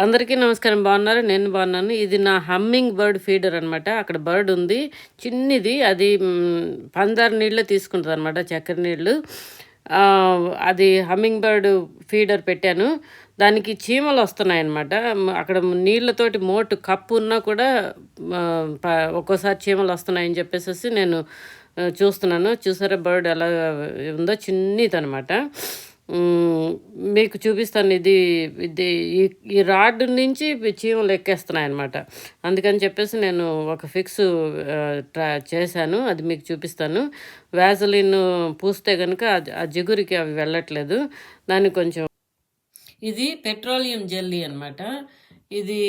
అందరికీ నమస్కారం. బాగున్నారు? నేను బాగున్నాను. ఇది నా హమ్మింగ్ బర్డ్ ఫీడర్ అనమాట అక్కడ బర్డ్ ఉంది. చిన్నది. అది మ్, పందారు నీళ్ళే తీసుకుంటుంది అనమాట చక్కెర నీళ్ళు. అది హమ్మింగ్ బర్డ్ ఫీడర్ పెట్టాను. దానికి చీమలు వస్తున్నాయి అన్నమాట. అక్కడ నీళ్ళతోటి మోటు కప్పు ఉన్నా కూడా ఒక్కోసారి చీమలు వస్తున్నాయని చెప్పేసి నేను చూస్తున్నాను. చూసారా బర్డ్ ఎలా ఉందో? చిన్నది అనమాట మీకు చూపిస్తాను ఇది ఇది ఈ రాడ్ నుంచి చీమలు ఎక్కేస్తున్నాయి అనమాట అందుకని చెప్పేసి నేను ఒక ఫిక్స్ ట్రా చేశాను. అది మీకు చూపిస్తాను. వ్యాజలిన్ పూస్తే కనుక ఆ- జిగురికి అవి వెళ్ళట్లేదు. దాన్ని కొంచెం ఇది పెట్రోలియం జెల్లీ అనమాట ఇది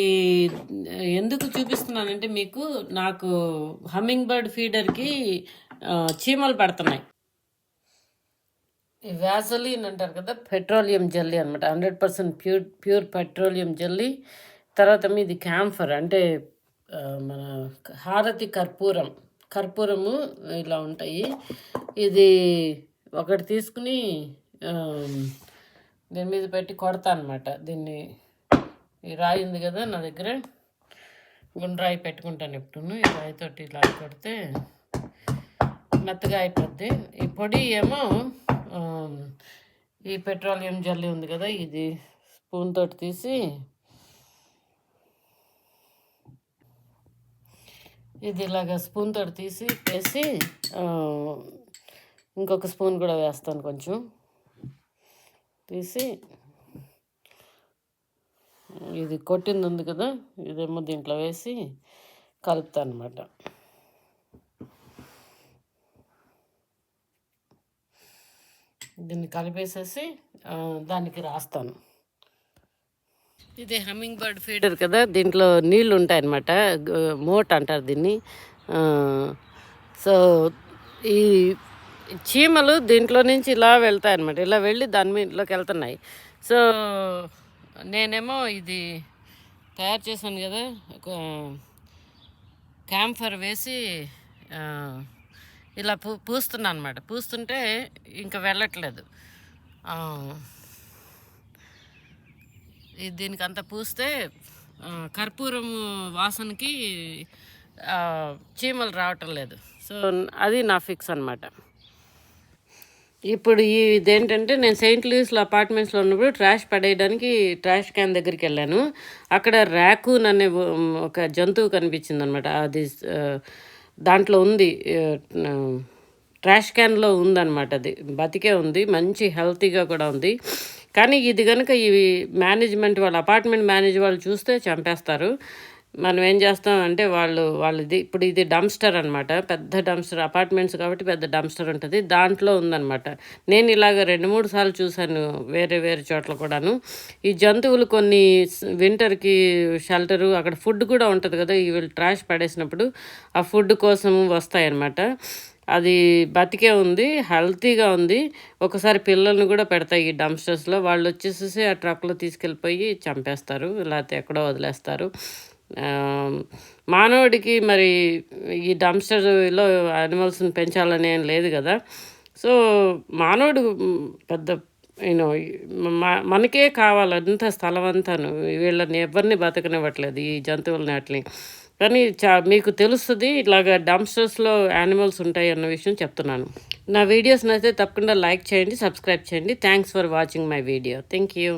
ఎందుకు చూపిస్తున్నానంటే మీకు నాకు హమ్మింగ్ బర్డ్ ఫీడర్కి చీమలు పడుతున్నాయి. ఈ వ్యాసలిన్ అంటారు కదా పెట్రోలియం జెల్లీ అనమాట hundred percent pure pure petroleum jelly. తర్వాత ఇది క్యాంఫర్ అంటే మన హారతి కర్పూరం. కర్పూరము ఇలా ఉంటాయి. ఇది ఒకటి తీసుకుని దీని మీద పెట్టి కొడతా అనమాట దీన్ని ఈ రాయి ఉంది కదా నా దగ్గర. గుండ్రాయి పెట్టుకుంటాను ఎప్పుడు ఈ రాయితోటి ఇలా కొడితే మెత్తగా అయిపోద్ది. ఈ పొడి ఏమో ఈ పెట్రోలియం జల్లి ఉంది కదా ఇది స్పూన్ తోటి తీసి ఇది ఇలాగ స్పూన్ తోటి తీసి వేసి ఇంకొక స్పూన్ కూడా వేస్తాను కొంచెం. తీసి ఇది కొట్టింది ఉంది కదా ఇదేమో దీంట్లో వేసి కలుపుతాను అనమాట దీన్ని కలిపేసేసి దానికి రాస్తాను. ఇది హమ్మింగ్ బర్డ్ ఫీడర్. కదా దీంట్లో నీళ్ళు ఉంటాయన్నమాట మోట్ అంటారు దీన్ని. సో ఈ చీమలు దీంట్లో నుంచి ఇలా వెళ్తాయి అనమాట ఇలా వెళ్ళి దాని మీదలోకి వెళ్తున్నాయి. సో నేనేమో ఇది తయారు చేశాను కదా ఒక క్యాంఫర్ వేసి ఇలా పూ పూస్తున్నా అనమాట పూస్తుంటే ఇంకా వెళ్ళట్లేదు. దీనికి అంత పూస్తే కర్పూరం వాసనకి చీమలు రావటం లేదు. సో అది నా ఫిక్స్ అనమాట ఇప్పుడు ఈ ఇదేంటంటే నేను సెయింట్ లూయిస్లో అపార్ట్మెంట్స్లో ఉన్నప్పుడు ట్రాష్ పడేయడానికి ట్రాష్ క్యాన్ దగ్గరికి వెళ్ళాను. అక్కడ ర్యాకూన్ అనే ఒక జంతువు కనిపించింది అనమాట అది దాంట్లో ఉంది ట్రాష్ క్యాన్లో ఉందన్నమాట అది. బతికే ఉంది మంచి హెల్తీగా కూడా ఉంది. కానీ ఇది కనుక ఇవి మేనేజ్మెంట్ వాళ్ళు అపార్ట్మెంట్ మేనేజ్ వాళ్ళు చూస్తే చంపేస్తారు. మనం ఏం చేస్తాం అంటే వాళ్ళు వాళ్ళది ఇప్పుడు ఇది డంస్టర్ అనమాట పెద్ద డంస్టర్ అపార్ట్మెంట్స్ కాబట్టి పెద్ద డంస్టర్ ఉంటుంది. దాంట్లో ఉందన్నమాట. నేను ఇలాగ రెండు మూడు సార్లు చూశాను వేరే వేరే చోట్ల కూడాను. ఈ జంతువులు కొన్ని వింటర్కి షెల్టరు అక్కడ ఫుడ్ కూడా ఉంటుంది కదా వీళ్ళు ట్రాష్ పడేసినప్పుడు ఆ ఫుడ్ కోసం వస్తాయన్నమాట. అది బతికే ఉంది హెల్తీగా ఉంది. ఒకసారి పిల్లల్ని కూడా పెడతాయి ఈ డంప్స్టర్స్లో వాళ్ళు వచ్చేసేసి ఆ ట్రక్లో తీసుకెళ్ళిపోయి చంపేస్తారు లేకపోతే ఎక్కడో వదిలేస్తారు. మానవుడికి మరి ఈ డంప్స్టర్లో యానిమల్స్ని పెంచాలని ఏం లేదు కదా. సో మానవుడు పెద్ద యూనో మనకే కావాలి అంత స్థలం అంతాను. వీళ్ళని ఎవరిని బతకనివ్వట్లేదు ఈ జంతువులని వాటిని కానీ చా మీకు తెలుస్తుంది ఇలాగ డంప్స్టర్స్లో యానిమల్స్ ఉంటాయి అన్న విషయం చెప్తున్నాను. నా వీడియోస్ నచ్చితే తప్పకుండా లైక్ చేయండి సబ్స్క్రైబ్ చేయండి. Thanks for watching my video. Thank you.